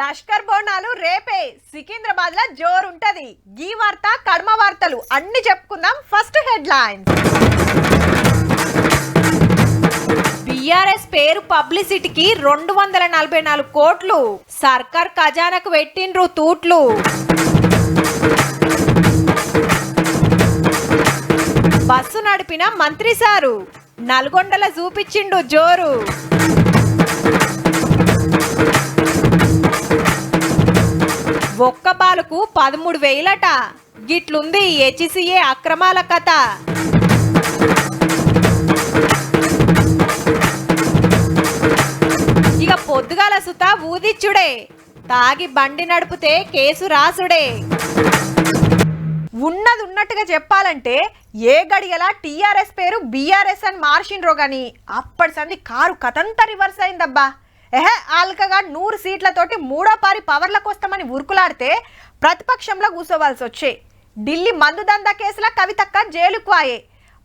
లష్కర్ బోనాలు రేపే. సికింద్రాబాద్లో జోరుంటది. గీ వార్త కడమ వార్తలు అన్ని చెప్పుకుందాం. ఫస్ట్ హెడ్ లైన్స్ బీఆర్ఎస్ పేరు పబ్లిసిటీకి రెండు వందల నలభై నాలుగు కోట్లు. సర్కార్ ఖజానాకు పెట్టిండ్రు తూట్లు. బస్సు నడిపిన మంత్రి సారు. నల్గొండల చూపించిండు జోరు. ఒక్క పాలకు పదమూడు వేలట గిట్లుంది హెచ్సిఏ అక్రమాల కథ. ఇక పొద్దుగాల సుత ఊదిచ్చుడే. తాగి బండి నడిపితే కేసు రాసుడే. ఉన్నది ఉన్నట్టుగా చెప్పాలంటే ఏ గడియలా టీఆర్ఎస్ పేరు బీఆర్ఎస్ అని మార్చిండ్రో గాని అప్పటి సంది కారు కథంతా రివర్స్ అయిందబ్బా. ఎహే ఆల్కగా నూరు సీట్లతోటి మూడో పారి పవర్లకు వస్తామని ఉరుకులాడితే ప్రతిపక్షంలో కూర్చోవాల్సి వచ్చే. ఢిల్లీ మందు దందా కేసుల కవితక్క జైలుకు ఆయే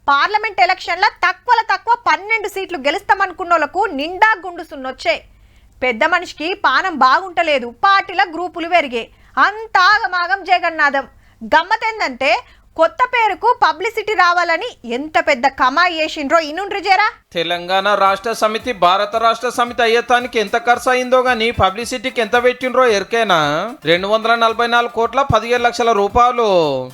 పార్లమెంట్ ఎలక్షన్ల తక్కువల తక్కువ పన్నెండు సీట్లు గెలుస్తామనుకున్నోళ్ళకు నిండా గుండు సున్నొచ్చే పెద్ద మనిషికి పానం బాగుంటలేదు పార్టీల గ్రూపులు పెరిగే. అంతాగమాగం జగన్నాథం. గమ్మతేందంటే కొత్త పేరుకు పబ్లిసిటీ రావాలని ఎంత పెద్ద కమాయి వేసిండ్రో ఇనుండ్రు జరా. తెలంగాణ రాష్ట్ర సమితి భారత రాష్ట్ర సమితి అయ్యతానికి ఎంత ఖర్చు అయిందో గానీ పబ్లిసిటీకి ఎంత పెట్టిండ్రో ఎరికేనా? రెండు వందల నలభై నాలుగు కోట్ల పదిహేడు లక్షల రూపాయలు.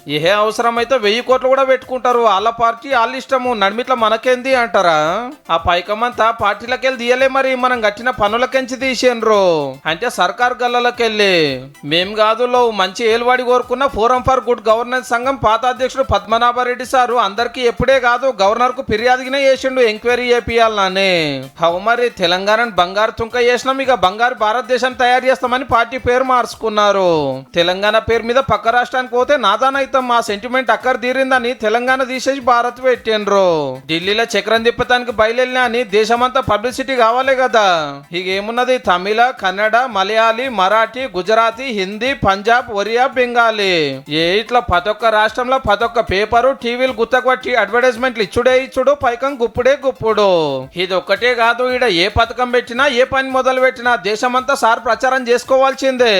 ఏ అవసరమైతే వెయ్యి కోట్లు కూడా పెట్టుకుంటారు. వాళ్ళ పార్టీ వాళ్ళ ఇష్టము. నడిమిట్ల మనకేంది అంటారా? ఆ పైకమంతా పార్టీలకెళ్ళి తీయలే మరి. మనం కట్టిన పనులకెంచి తీసేనరు అంటే సర్కార్ గల్లలకెళ్ళి. మేం కాదు లో మంచి ఏలువాడి కోరుకున్న ఫోరం ఫర్ గుడ్ గవర్నెన్స్ సంఘం పాత అధ్యక్షుడు పద్మనాభరెడ్డి సారు అందరికీ ఎప్పుడే కాదు గవర్నర్కు ఫిర్యాదుగానే చేసిండు ఎంక్వైరీ చేపియాలని హౌ మరి తెలంగాణను బంగారు తుంక చేసినాం ఇక బంగారు భారతదేశం తయారు చేస్తామని పార్టీ పేరు మార్చుకున్నారు. తెలంగాణ పేరు మీద పక్క రాష్ట్రానికి పోతే నాదానైతం మా సెంటిమెంట్ అక్కర తీరిందని తెలంగాణ తీసేసి భారత్ పెట్టిండ్రు. ఢిల్లీలో చక్రం తిప్పటానికి బయలుదేరినా అని దేశమంతా పబ్లిసిటీ కావాలి కదా. ఇక ఏమున్నది? తమిళ కన్నడ మలయాళీ మరాఠీ గుజరాతీ హిందీ పంజాబ్ ఒరియా బెంగాలీ. ఏ ఇట్లా పతొక్క రాష్ట్రంలో పతొక్క పేపరు టీవీలు గుత్తకొట్టి అడ్వర్టైజ్మెంట్లు ఇచ్చుడే ఇచ్చుడు పైకం గుప్పుడే గుప్పుడు. ఇది ఒక్కటే కాదు ఈడ ఏ పథకం పెట్టినా ఏ పని మొదలు పెట్టినా దేశమంతా సార్ ప్రచారం చేసుకోవాల్సిందే.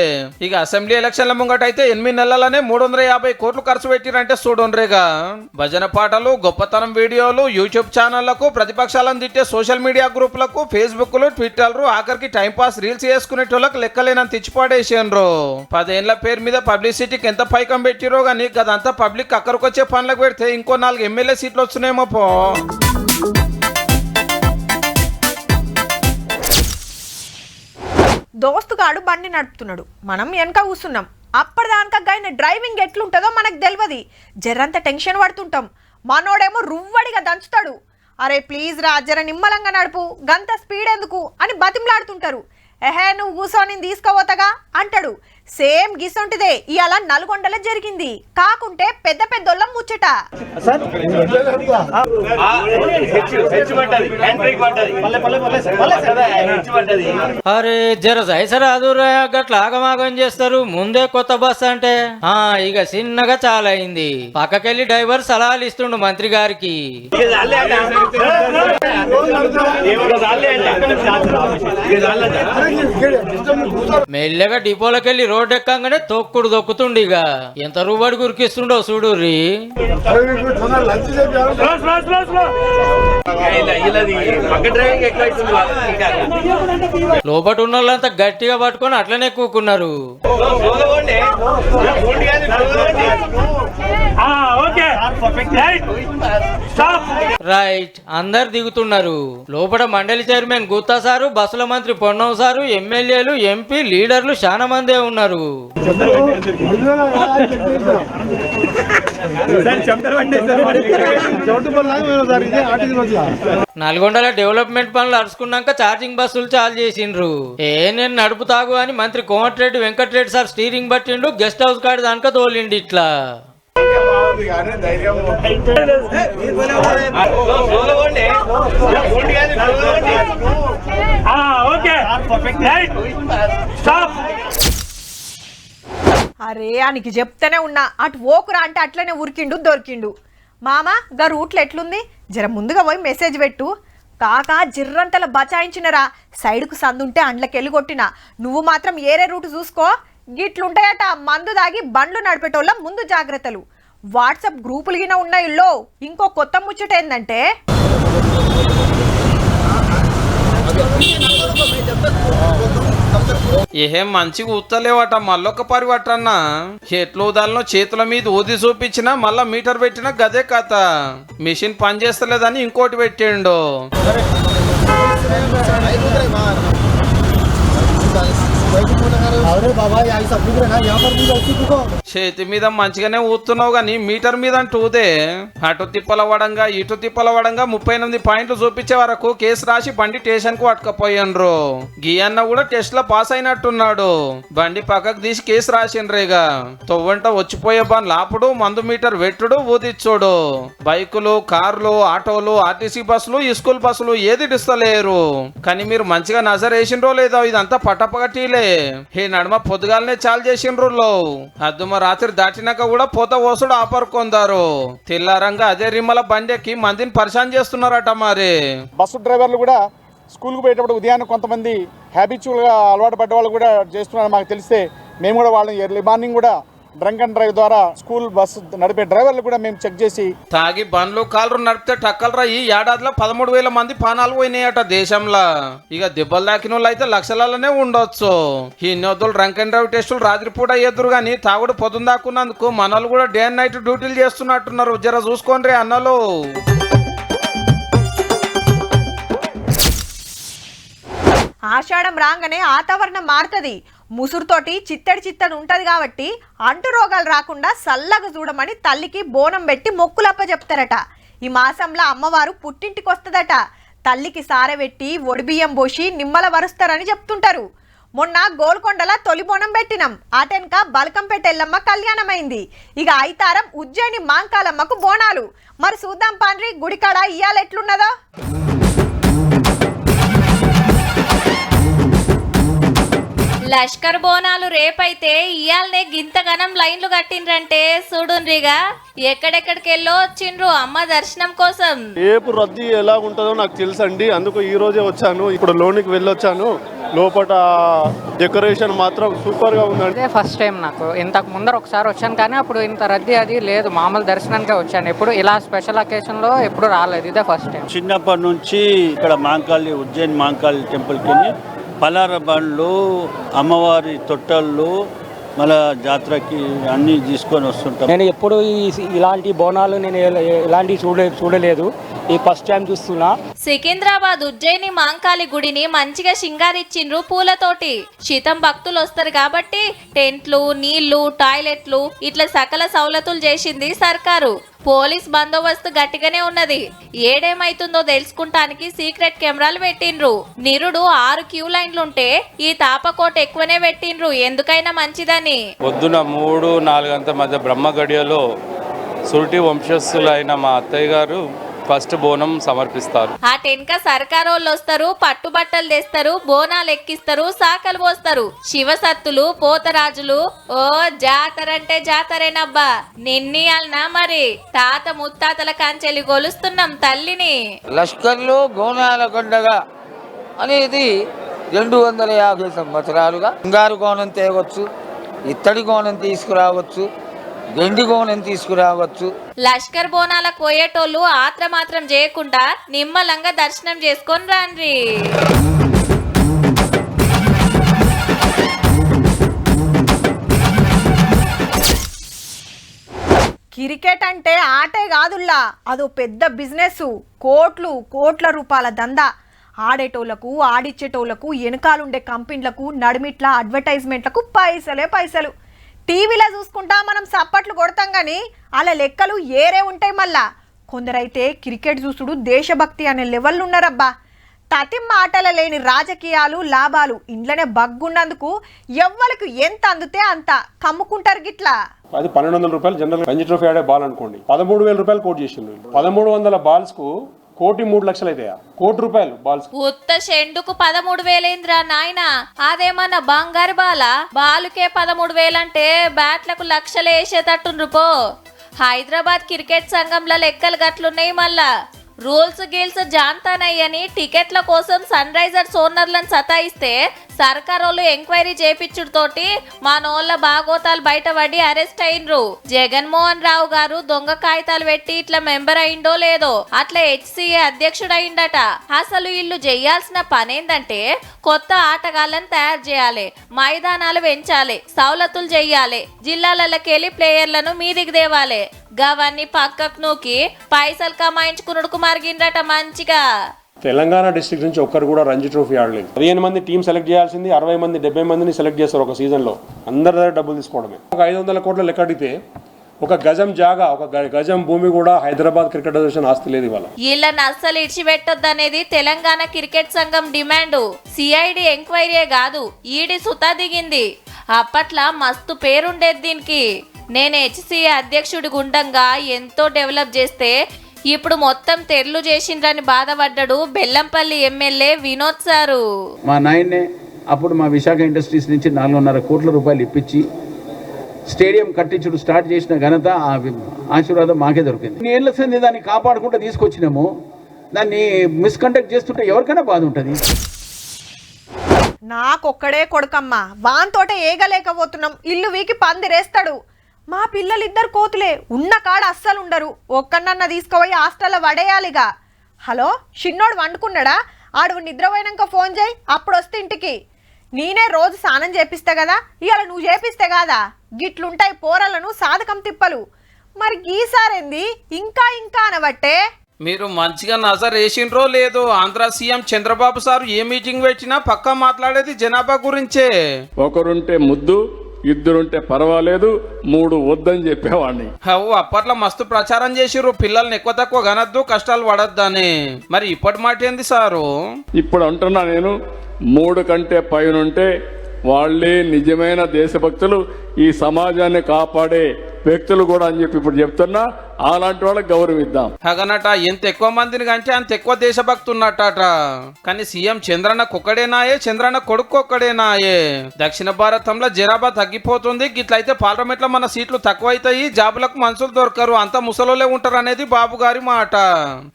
ఇక అసెంబ్లీ ఎలక్షన్ల అయితే ఎనిమిది నెలలనే మూడు వందల యాభై కోట్లు ఖర్చు పెట్టిరంటే చూడుండ్రేగా భజన పాటలు గొప్పతనం వీడియోలు యూట్యూబ్ ఛానళ్ళకు ప్రతిపక్షాలను తిట్టే సోషల్ మీడియా గ్రూపులకు ఫేస్బుక్లు ట్విట్టర్లు ఆఖరికి టైం పాస్ రీల్స్ చేసుకునేటోళ్ళకి లెక్కలేనని ఇచ్చిపాడేసిండ్రు. పదేళ్ళ పేరు మీద పబ్లిసిటీకి ఎంత పైకం పెట్టిరో గానీ గదంతా పబ్లిక్ అక్కడికొచ్చే పనులకు పెడితే ఇంకో నాలుగు ఎమ్మెల్యే సీట్లు వస్తున్నాయేమో పో. దోస్తుగాడు బండి నడుపుతున్నాడు. మనం వెనక కూర్చున్నాం. అప్పటిదాకా గైన డ్రైవింగ్ ఎట్లుంటుందో మనకు తెలియదు జర్రంత టెన్షన్ పడుతుంటాం. మనోడేమో రువ్వడిగా దంచుతాడు. అరే ప్లీజ్ రా జర నిమ్మలంగా నడుపు. గంత స్పీడ్ ఎందుకు? అని బతిమలాడుతుంటారు. ఎహే నువ్వు కూర్చొని తీసుకుపోతాగా? అంటాడు. సేమ్ గిసొంటిదే. ఇవాళ నల్గొండలో జరిగింది. కాకుంటే పెద్ద పెద్దోళ్ళం ముచ్చట. అరే జర సైసరాదురా గట్ల ఆగమాగం చేస్తారు. ముందే కొత్త బస్ అంటే. ఆ ఇక చిన్నగా చాలా అయింది పక్కకెళ్ళి డ్రైవర్ సలహాలు ఇస్తుండు మంత్రి గారికి. మెల్లగా డిపోలకెళ్ళి రోడ్ ఎక్కంగానే తొక్కుడు దొక్కుతుండి ఇక ఎంత రూపాడు గురికిస్తుండో చూడు రీ లోపట ఉన్న వాళ్ళంతా గట్టిగా పట్టుకొని అట్లనే కూకున్నారు. రైట్ అందరు దిగుతున్నారు. లోపల మండలి చైర్మన్ గుత్తా సారు బస్సుల మంత్రి పొన్నం సారు ఎమ్మెల్యేలు ఎంపీ లీడర్లు చాలా మందే ఉన్నారు. నల్గొండల డెవలప్మెంట్ పనులు అరుచుకున్నాక ఛార్జింగ్ బస్సులు చాలు చేసిండ్రు. ఏ నేను నడుపుతాగు అని మంత్రి కోమటిరెడ్డి వెంకటరెడ్డి సార్ స్టీరింగ్ పట్టిండు గెస్ట్ హౌస్ కాడి దానిక తోలిండి ఇట్లా. అరే ఆయనకి చెప్తేనే ఉన్నా. అటు ఓకురా అంటే అట్లనే ఉరికిండు దొరికిండు. మామ గా రూట్లో ఎట్లుంది? జర ముందుగా పోయి మెసేజ్ పెట్టు. కాక జిర్రంతల బచాయించినరా? సైడ్కు సందుంటే అండ్లకెళ్ళి కొట్టిన. నువ్వు మాత్రం ఏరే రూట్ చూసుకో. గిట్లుంటాయట మందు దాగి బండ్లు నడిపేటోళ్ళ ముందు జాగ్రత్తలు. వాట్సాప్ గ్రూపులు గిన ఉన్నాయిల్లో ఇంకో కొత్త ముచ్చట ఏందంటే? ఏం మంచిగా ఉత్తలేవట మళ్ళొక పరి పట్టన్నా ఎట్లు ఉదాలను చేతుల మీద ఊది చూపించినా మళ్ళా మీటర్ పెట్టినా గదే కథ. మిషన్ పని చేస్తలేదని ఇంకోటి పెట్టిండు. చేతి మీద మంచిగానే ఊతున్నావు కానీ మీటర్ మీద అంటూదే. అటు తిప్పలవడంగా ఇటు తిప్పలవడంగా ముప్పై ఎనిమిది పాయింట్లు చూపించే వరకు కేసు రాసి బండి స్టేషన్కు అట్టుకపోయినరు గియన్న కూడా టెస్ట్లో పాస్ అయినట్టున్నాడు. బండి పక్కకు తీసి కేసు రాసిండ్రేగా. తొవ్వంట వచ్చిపోయే బాన్ లాపుడు మందు మీటర్ వెట్టుడు ఊదిచ్చోడు. బైకులు కార్లు ఆటోలు ఆర్టీసీ బస్సులు స్కూల్ బస్సులు ఏది డిస్తలేరు. కానీ మీరు మంచిగా నజర్ వేసిండ్రో లేదో ఇదంతా పట్టపగటీలే ఈ నడుమ పొద్దుగాలనే చాలు చేసిండ్రు లో. అద్దుమ రాత్రి దాటినాక కూడా పోత ఓసుడు ఆపరుకొందారు తెల్లారంగా అదే రిమ్మల బండెక్కి మందిని పరిశాన్ చేస్తున్నారట మరి. బస్సు డ్రైవర్లు కూడా స్కూల్కి పోయేటప్పుడు ఉదయాన్నే కొంతమంది హ్యాబిచువల్గా అలవాటు పడ్డ వాళ్ళు కూడా చేస్తున్నారు మాకు తెలిస్తే. మేము కూడా వాళ్ళని ఎర్లీ మార్నింగ్ కూడా డ్రంక్ అండ్ డ్రైవ్ ద్వారా స్కూల్ బస్సు నడిపే డ్రైవర్లు కూడా మేము చెక్ చేసి తాగి బండ్లు కాళ్ళు నడిపితే టక్కలరా ఈ ఏడాదిలో పదమూడు వేల మంది పానాలు పోయినాయట దేశంలో. ఇక దెబ్బలు దాకిన వాళ్ళు అయితే లక్షలలోనే ఉండొచ్చు. ఈ నొద్దులు రంక్ అండ్ డ్రైవ్ టెస్టులు రాత్రిపూట ఎదురు కానీ తాగుడు పొద్దున దాక్కున్నందుకు మనలు కూడా డే అండ్ నైట్ డ్యూటీలు చేస్తున్నట్టున్నారు. జర చూసుకోండి అన్నలు. ఆషాఢం రాగానే వాతావరణం మారుతుంది. ముసురుతోటి చిత్తడి చిత్తడి ఉంటది కాబట్టి అంటు రోగాలు రాకుండా సల్లగా చూడమని తల్లికి బోనం పెట్టి మొక్కులప్ప చెప్తారట ఈ మాసంలో అమ్మవారు పుట్టింటికి వస్తుందట తల్లికి సారెబెట్టి ఒడిబియ్యం పోసి నిమ్మల వరుస్తారని చెప్తుంటారు. మొన్న గోల్కొండల తొలి బోనం పెట్టినాం. ఆటెనక బలకంపేట ఎల్లమ్మ కళ్యాణమైంది. ఇక ఐతారం ఉజ్జయిని మాంకాలమ్మకు బోనాలు. మరి చూద్దాం పాండ్రి గుడికాడ ఇయ్యాల ఎట్లున్నదో? లష్కర్ బోనాలు రేపైతే ఇయాలనే గింతగనం లైన్లు కట్టిండ్రంటే చూడుండ్రిగా. ఎక్కడెక్కడికి వెళ్ళో వచ్చిండ్రు అమ్మ దర్శనం కోసం. రేపు రద్దీ ఎలా ఉంటుందో నాకు తెలుసండి. అందుకు ఈ రోజే వచ్చాను. ఇప్పుడు లోనికి వెళ్ళొచ్చాను. లోపల డెకరేషన్ మాత్రం సూపర్గా ఉందండి. ఇదే ఫస్ట్ టైం నాకు. ఇంతకు ముందర ఒకసారి వచ్చాను కానీ అప్పుడు ఇంత రద్దీ అది లేదు. మామూలు దర్శనానికే వచ్చాను. ఎప్పుడు ఇలా స్పెషల్ అకేషన్లో ఎప్పుడు రాలేదు. ఇదే ఫస్ట్ టైం. చిన్నప్పటి నుంచి ఇక్కడ మాంకాళి ఉజ్జయిన్ మాంకాళి టెంపుల్కి వెళ్ళి పలార బండ్లు అమ్మవారి తొట్టళ్ళు మళ్ళా జాతరకి అన్నీ తీసుకొని వస్తుంటాం. నేను ఎప్పుడు ఈ- ఇలాంటి బోనాలు నేను ఎ- ఇలాంటివి చూడ చూడలేదు. ఈ ఫస్ట్ టైం చూస్తున్నా. సికింద్రాబాద్ ఉజ్జయిని మాంకాళి గుడిని మంచిగా షింగారిచ్చిండ్రు పూలతోటి. శీతం భక్తులు వస్తారు కాబట్టి టెంట్లు నీళ్ళు టాయిలెట్లు ఇట్లా సకల సౌలతులు చేసింది సర్కారు. పోలీస్ బందోబస్తు గట్టిగానే ఉన్నది. ఏడేమైతుందో తెలుసుకుంటానికి సీక్రెట్ కెమెరాలు పెట్టిండ్రు. నిరుడు ఆరు క్యూ లైన్లుంటే ఈ తాపకోట ఎక్కువనే పెట్టిండ్రు. ఎందుకైనా మంచిదని. పొద్దున మూడు నాలుగంత మధ్య బ్రహ్మ గడియలో సురుటి వంశస్థులైన మా అత్తయ్య గారు ఫస్ట్ బోనం సమర్పిస్తారు. ఆ టెన్క సర్కారోళ్ళు వస్తారు పట్టుబట్టలు తెస్తారు బోనాలు ఎక్కిస్తారు సాకలు పోస్తారు. శివసత్తులు పోతరాజులు ఓ జాతరంటే జాతరేనబ్బా. నిన్నీయాలనా మరి? తాత ముత్తాతల కాంచెలి గొలుస్తున్నాం తల్లిని. లష్కర్లో గోనాల కొండగా అనేది రెండు వందల యాభై సంవత్సరాలుగా బంగారు కోణం తేవచ్చు ఇత్తడి కోణం తీసుకురావచ్చు తీసుకురావచ్చు. లష్కర్ బోనాలకు పోయేటోళ్ళు ఆత్రమాత్రం చేయకుండా నిమ్మలంగా దర్శనం చేసుకొని రాండ్రి క్రికెట్ అంటే ఆటే కాదుల్లా అదో పెద్ద బిజినెస్ కోట్లు కోట్ల రూపాయల దందా. ఆడేటోళ్ళకు ఆడిచ్చేటోళ్ళకు వెనకాలుండే కంపెనీలకు నడిమిట్ల అడ్వర్టైజ్మెంట్లకు పైసలే పైసలు. టీవీలో చూసుకుంటా మనం సప్పట్లు కొడతాం కానీ అలా లెక్కలు ఏరే ఉంటాయి మళ్ళా. కొందరైతే క్రికెట్ చూసుడు దేశభక్తి అనే లెవెల్ ఉన్నారబ్బా. తతిమ్మ మాటల లేని రాజకీయాలు లాభాలు ఇంట్లోనే బగ్గున్నందుకు ఎవ్వరికి ఎంత అందితే అంత కమ్ముకుంటారు గిట్లా. అది పన్నెండు వందల రూపాయలు జనరల్ రంజీ ట్రోఫీ ఆడే బాల్ అనుకోండి. పదమూడు వేల రూపాయలు కోట్ చేసిండు పదమూడు వందల బాల్స్కు కోటి మూడు లక్షలు అవుతాయా కోటి రూపాయలు బాల్స్. ఉత్త షెండుకు పదమూడు వేలేంద్రా నాయన? అదేమన్నా బంగారు బాల? బాలుకే పదమూడు వేలంటే బ్యాట్లకు లక్షలు వేసేటట్టుండ్రు పో. హైదరాబాద్ క్రికెట్ సంఘంలో లెక్కలు గట్లున్నాయి మళ్ళా. రూల్స్ గీల్స్ జాన్తానయ్యని టికెట్ల కోసం సన్ రైజర్స్ ఓనర్లను సతాయిస్తే సర్కారోళ్ళు ఎంక్వైరీ చేపించుడుతోటి మా నోళ్ళ బాగోతాలు బయటపడి అరెస్ట్ అయినరు. జగన్మోహన్ రావు గారు దొంగ కాగితాలు పెట్టి ఇట్లా మెంబర్ అయిండో లేదో అట్లా హెచ్సిఏ అధ్యక్షుడు అయిండట అసలు వీళ్ళు చేయాల్సిన పనేందంటే కొత్త ఆటగాళ్ళని తయారు చేయాలి మైదానాలు పెంచాలి సవలతులు చేయాలి జిల్లాలకెళ్ళి ప్లేయర్లను మీదికి దేవాలి గవన్నీ పక్కకు నూకి పైసలు కమాయించుకునుడుకు మరిగిండట మంచిగా. తెలంగాణ డిస్ట్రిక్ట్ నుంచి ఒక్కరు కూడా రంజీ ట్రోఫీ ఆడలేదు. పదిహేను మంది టీం సెలెక్ట్ చేయాల్సింది అరవై మంది డెబ్బై మందిని సెలెక్ట్ చేస్తారు ఒక సీజన్లో. అందరి దగ్గర డబ్బులు తీసుకోవడమే. ఒక ఐదు వందల కోట్ల లెక్క అడిగితే ఒక గజం జాగా ఒక గ- గజం భూమి కూడా హైదరాబాద్ క్రికెట్ అసోసియేషన్ ఆస్తి లేదు ఇవాళ. వీళ్ళని అస్సలు ఇడిచిపెట్టొద్దనేది తెలంగాణ క్రికెట్ సంఘం డిమాండ్. సిఐడి ఎంక్వైరీ కాదు ఈడి సుతా దిగింది. అప్పట్లా మస్తు పేరుండేది దీనికి. నేను హెచ్సిఏ అధ్యక్షుడి గుండంగా ఎంతో డెవలప్ చేస్తే ఇప్పుడు మొత్తం తెర్లు చేసిండ్రని బాధపడ్డాడు బెల్లంపల్లి ఎమ్మెల్యే వినోద్ సారు. మా నాయన్నే అప్పుడు మా విశాఖ ఇండస్ట్రీస్ నుంచి నాలుగున్నర కోట్ల రూపాయలు ఇప్పించి స్టేడియం కట్టించుడు స్టార్ట్ చేసిన ఘనత ఆ ఆశీర్వాదం మాకే దొరికింది. ఇన్ని ఏళ్ళ సంది దాన్ని కాపాడుకుంటూ తీసుకొచ్చినాము దాన్ని మిస్కండక్ట్ చేస్తుంటే ఎవరికైనా బాధ ఉంటుంది. నాకొక్కడే కొడుకమ్మ వాంతోటే ఏగలేకపోతున్నాం. ఇల్లు వీకి పందిరేస్తాడు. మా పిల్లలిద్దరు కోతులే ఉన్న కాడ అస్సలు ఉండరు. ఒక్కనన్న తీసుకుపోయి హాస్టల్లో పడేయాలిగా హలో షిన్నోడు వండుకున్నాడా? ఆడు నిద్రపోయినాక ఫోన్ చేయి అప్పుడు వస్తే ఇంటికి. నేనే రోజు స్నానం చేపిస్తా కదా ఇవాళ నువ్వు చేపిస్తే కాదా? గిట్లుంటాయి పోరలను సాధకం తిప్పలు. మరి గీసారేంది? ఇంకా ఇంకా అనబట్టే. మీరు మంచిగా నజర్ వేసిండ్రో లేదో ఆంధ్ర సీఎం చంద్రబాబు సార్ ఏ మీటింగ్ పెట్టినా పక్కా మాట్లాడేది జనాభా గురించే. ఒకరుంటే ముద్దు ఇద్దరుంటే పర్వాలేదు మూడు వద్దని చెప్పేవాడిని. అప్పట్లో మస్తు ప్రచారం చేసిర్రు. పిల్లల్ని ఎక్కువ తక్కువ కనద్దు కష్టాలు పడొద్దని. మరి ఇప్పటి మాట ఏంది సారు? ఇప్పుడు అంటున్నా నేను మూడు కంటే పైనుంటే వాళ్ళే నిజమైన దేశభక్తులు ఈ సమాజాన్ని కాపాడే వ్యక్తులు కూడా అని చెప్పి ఇప్పుడు చెప్తున్నా. అలాంటి వాళ్ళకి గౌరవిద్దాం. హగనట ఎంత ఎక్కువ మందిని కంటే అంత ఎక్కువ దేశభక్తి ఉన్నట్టట కానీ సీఎం చంద్రన్న కుక్కడేనాయే చంద్రన్న కొడుకు ఒక్కడేనాయే. దక్షిణ భారతంలో జనాభా తగ్గిపోతుంది గిట్లయితే పార్లమెంట్లో మన సీట్లు తక్కువ జాబులకు మనుషులు దొరకరు అంత ముసలోలే ఉంటారు అనేది బాబు గారి మాట.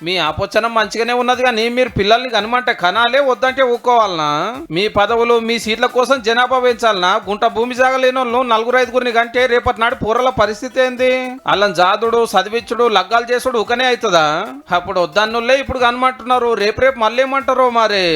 మీ ఆపోచనం మంచిగానే ఉన్నది కానీ మీరు పిల్లల్ని కనమంటే కనాలే వద్దంటే ఊకోవాలనా? మీ పదవులు మీ సీట్ల కోసం జనాభా పెంచాలనా? గుంట భూమి జాగలేని వాళ్ళు నలుగురు ఐదుగురిని కంటే రేపటి నాడు పూర్వల పరిస్థితి ఏంది? అల్లం జాదుడు చదివి చదివించుడు లగ్గాలు చేసుడు ఊకనే అవుతుందా అప్పుడు వద్దన్నులే ఇప్పుడు కనమంటున్నారు. రేపు రేపు మళ్ళీ ఏమంటారో మరి?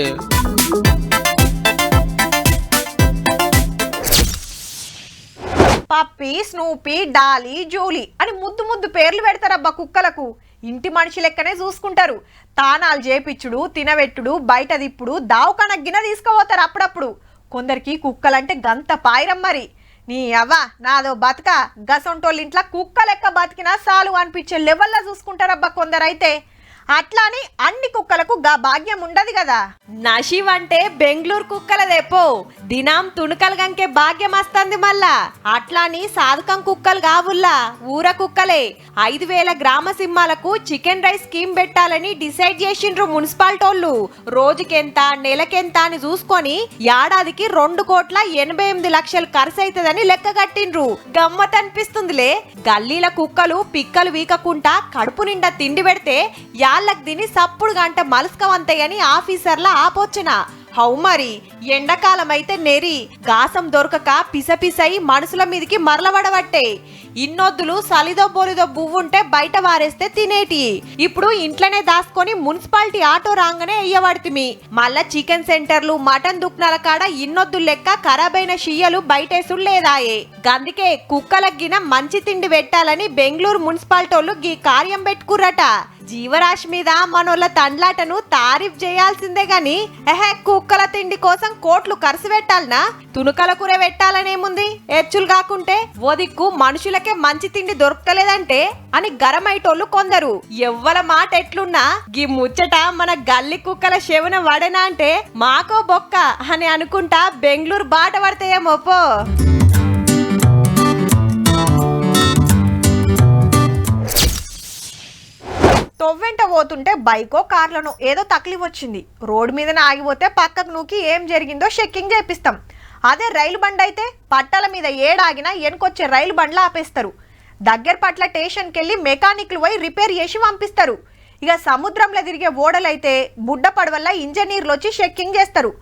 పప్పి స్నూపీ డాలీ జూలీ అని ముద్దు ముద్దు పేర్లు పెడతారబ్బా కుక్కలకు. ఇంటి మనిషి లెక్కనే చూసుకుంటారు. తానాలు చేపిచ్చుడు తినబెట్టుడు బయట దిప్పుడు దావకనగ్గిన తీసుకుపోతారు అప్పుడప్పుడు. కొందరికి కుక్కలంటే గంత పాయిరం మరి. నీ అవ్వ నాదో బతక గసంటోళ్ళ ఇంట్లో కుక్క లెక్క బతికినా చాలు అనిపించే లెవెల్లో చూసుకుంటారబ్బా కొందరైతే. అట్లాని అన్ని కుక్కలకు గా భాగ్యం ఉండదు కదా. నషీవ్ అంటే బెంగళూరు కుక్కలదేపో దినం తుణుకలు గంకే భాగ్యం వస్తుంది మళ్ళా. అట్లాని సాధకం కుక్కలు కావుల్లా ఊర కుక్కలే. ఐదు వేల గ్రామ సింహాలకు చికెన్ రైస్ స్కీమ్ పెట్టాలని డిసైడ్ చేసిండ్రు మున్సిపాలిటోళ్ళు. రోజుకెంత నెలకెంత అని చూసుకొని ఏడాదికి రెండు కోట్ల ఎనభై ఎనిమిది లక్షలు ఖర్చు అవుతుందని లెక్క కట్టిండ్రు. గమ్మత్ అనిపిస్తుందిలే గల్లీల కుక్కలు పిక్కలు వీకకుండా కడుపు నిండా తిండి పెడితే వాళ్ళకి తిని సప్పుడు గంట మలుసుకవంతాయని ఆఫీసర్ల ఆపోచన. హౌ మరి? ఎండాకాలం అయితే నెరి గాసం దొరకక పిసపిసయి మనుషుల మీదకి మరలబడబట్టే ఇన్నొద్దులు సలిదో బోలిదో బువ్వుంటే బయట వారేస్తే తినేటి. ఇప్పుడు ఇంట్లోనే దాసుకొని మున్సిపాలిటీ ఆటో రాగానే ఎయ్యబడితిమి మళ్ళా చికెన్ సెంటర్లు మటన్ దుక్నాల కాడ ఇన్నొద్దు లెక్క ఖరాబైన షియ్యలు బయటేసుడు లేదాయే. గందుకే కుక్కలగిన మంచి తిండి పెట్టాలని బెంగళూరు మున్సిపాలిటీ వాళ్ళు గీ కార్యం పెట్టుకుర్రట. జీవరాశి మీద మనోళ్ళ తండ్లాటను తారీఫ్ చేయాల్సిందే గాని ఎహే కుక్కల తిండి కోసం కోట్లు ఖర్చు పెట్టాలనా? తునుకల కూర పెట్టాలనేముంది? ఎచ్చులు కాకుంటే ఓదిక్కు మనుషులకే మంచి తిండి దొరకలేదంటే అని గరమైటోళ్ళు కొందరు. ఎవ్వల మాట ఎట్లున్నా గీ ముచ్చట మన గల్లి కుక్కల శవన వడనా అంటే మాకో బొక్క అని అనుకుంటా బెంగళూరు బాట పడతాయేమో పో. తొవ్వెంట పోతుంటే బైకో కార్లను ఏదో తక్లీఫ్ వచ్చింది రోడ్డు మీదనే ఆగిపోతే పక్కకు నూకి ఏం జరిగిందో చెక్కింగ్ చేపిస్తాం. అదే రైలు బండి అయితే పట్టాల మీద ఏడాగినా వెనుకొచ్చే రైలు బండ్లు ఆపేస్తారు. దగ్గర పట్ల స్టేషన్కి వెళ్ళి మెకానిక్లు పోయి రిపేర్ చేసి పంపిస్తారు. ఇక సముద్రంలో తిరిగే ఓడలైతే బుడ్డ పడవల్ల ఇంజనీర్లు వచ్చి చెక్కింగ్ చేస్తారు.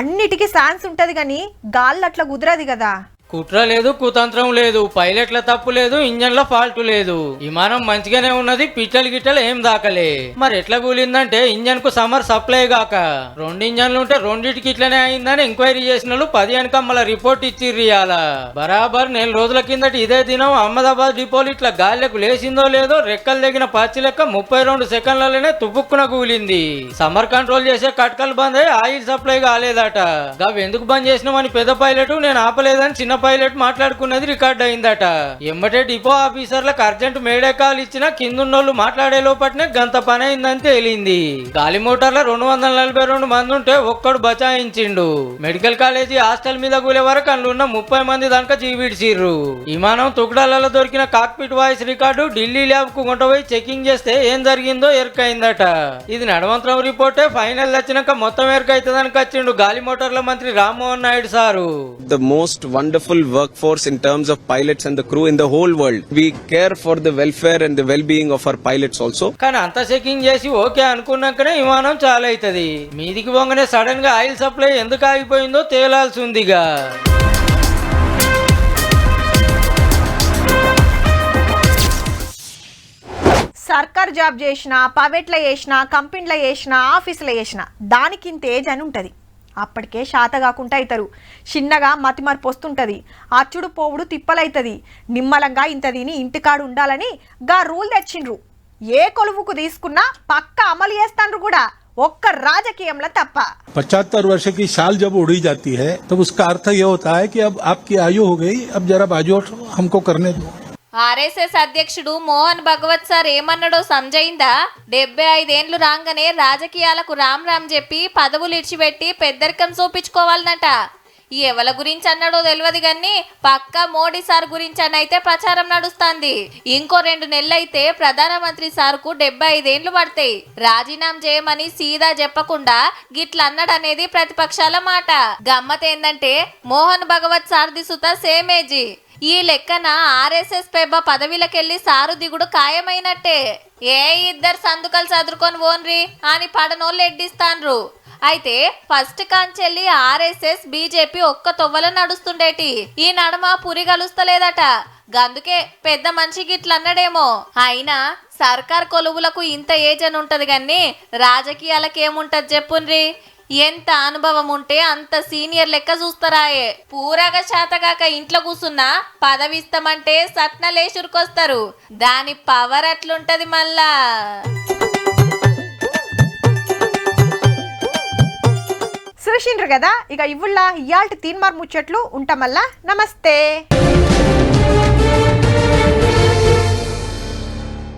అన్నిటికీ ఛాన్స్ ఉంటుంది కానీ గాల్లో అట్లా కుదరదు కదా కుట్ర లేదు కుతంత్రం లేదు పైలట్ల తప్పు లేదు ఇంజన్ల ఫాల్ట్ లేదు. విమానం మంచిగానే ఉన్నది పిట్టలు గిట్టలు ఏం దాకలే. మరి ఎట్లా కూలిందంటే ఇంజన్కు సమ్మర్ సప్లై గాక. రెండు ఇంజన్లు ఉంటే రెండింటికి ఇట్లనే అయిందని ఎంక్వైరీ చేసిన వాళ్ళు పదిహేను కమ్మల రిపోర్ట్ ఇచ్చిర్రు ఇయాల. బరాబర్ నెల రోజుల కిందట ఇదే దినం అహ్మదాబాద్ డిపోలు ఇట్లా గాలిలకు లేచిందో లేదో రెక్కలు తెగిన పచ్చి లెక్క ముప్పై రెండు సెకండ్లలోనే తుపుక్కున కూలింది. సమ్మర్ కంట్రోల్ చేసే కట్కలు బంద్ అయ్యి ఆయిల్ సప్లై కాలేదట. గవ్ ఎందుకు బంద్ చేసినామని పెద్ద పైలట్ నేను ఆపలేదని చిన్న పైలట్ మాట్లాడుకున్నది రికార్డ్ అయిందట. ఎమ్మటే డిపో ఆఫీసర్లకు అర్జెంట్ మేడే కాల్ ఇచ్చినా కిందున్నోళ్ళు మాట్లాడే లోపట్నే గంత పని అయిందని తేలింది. గాలి మోటార్ల రెండు వందల నలభై రెండు మంది ఉంటే ఒక్కడు బచాయించిండు. మెడికల్ కాలేజీ హాస్టల్ మీద కూలే వరకు అందులో ఉన్న ముప్పై మంది దానిక జీవిడిచిర్రు. విమానం తుకడాలలో దొరికిన కాక్పిట్ వాయిస్ రికార్డు ఢిల్లీ ల్యాబ్కు కొంటపోయి చెకింగ్ చేస్తే ఏం జరిగిందో ఎరకైందట. ఇది నడవంతరం రిపోర్టే ఫైనల్ వచ్చినాక మొత్తం ఎరకైతుందని వచ్చిండు గాలి మోటార్ల మంత్రి Rammohan Naidu sir. The most most wonderful workforce in terms of pilots and the crew in the whole world. We care for the welfare and the well-being of our pilots also. కానీ అంత checking చేసి okay అనుకున్నాకనే విమానం చాలా అవుతుంది మీదికి పోగానే సడన్గా oil supply ఎందుకు ఆగిపోయిందో తేలాల్సి ఉందిగా సర్కార్ జాబ్ చేసిన ప్రైవేట్లో చేసిన కంపెనీలో చేసిన ఆఫీసులో చేసిన దానికింత ఏజ్ అని ఉంటుంది అప్పటికే శాత కాకుండా అవుతారు చిన్నగా మతిమరుపు వస్తుంటుంది అచ్చుడు పోవుడు తిప్పలైతుంది నిమ్మలంగా ఇంత తిని ఇంటికాడు ఉండాలని గా రూల్ తెచ్చిండ్రు ఏ కొలువుకు తీసుకున్నా పక్క అమలు చేస్తాండ్రు కూడా ఒక్క రాజకీయంలో తప్ప पचहत्तर वर्ष की साल जब उड़ी जाती है तब उसका अर्थ ये होता है कि अब आपकी आयु हो गई अब जरा बाजू हमको करने दो ఆర్ఎస్ఎస్ అధ్యక్షుడు మోహన్ భగవత్ సార్ ఏమన్నాడో సంజయిందా? డెబ్బై ఐదేండ్లు రాగానే రాజకీయాలకు రామ్ రామ్ చెప్పి పదవులు ఇడిచిపెట్టి పెద్దరికం చూపించుకోవాలనట ఎవల గురించి అన్నాడో తెలియదు కానీ పక్కా మోడీ సార్ గురించి అని అయితే ప్రచారం నడుస్తుంది. ఇంకో రెండు నెలలైతే ప్రధానమంత్రి సార్కు డెబ్బై ఐదేండ్లు పడతాయి. రాజీనామా చేయమని సీదా చెప్పకుండా గిట్ల అన్నాడనేది ప్రతిపక్షాల మాట. గమ్మతేందంటే మోహన్ భగవత్ సార్ది సుత సేమేజీ. ఈ లెక్కన ఆర్ఎస్ఎస్ పెబ్బ పదవిలకెళ్ళి సారు దిగుడు ఖాయమైనట్టే. ఏ ఇద్దరు సందుకలు చదువుకొని ఓన్రి అని పడనోళ్ళు ఎడ్డిస్తాన్రు. అయితే ఫస్ట్ కాంచెల్లి ఆర్ఎస్ఎస్ బీజేపీ ఒక్క తొవ్వల నడుస్తుండేటి. ఈ నడమ పురి కలుస్తలేదట గందుకే పెద్ద మనిషికి ఇట్లన్నడేమో అన్నాడేమో అయినా సర్కార్ కొలువులకు ఇంత ఏజ్ అని ఉంటది గాని రాజకీయాలకేముంటది చెప్పుండ్రి ఎంత అనుభవం ఉంటే అంత సీనియర్ లెక్క చూస్తారాయే. పూరగా శాతగాక ఇంట్లో కూసున్నా పదవి ఇస్తామంటే సట్నలేసురుకొస్తారు. దాని పవర్ అట్లుంటది మళ్ళా? చూసిండ్రు కదా ఇక ఇవుళ్ళ ఇయాల్టి తీన్మార్ ముచ్చట్లు ఉంటామల్లా. నమస్తే.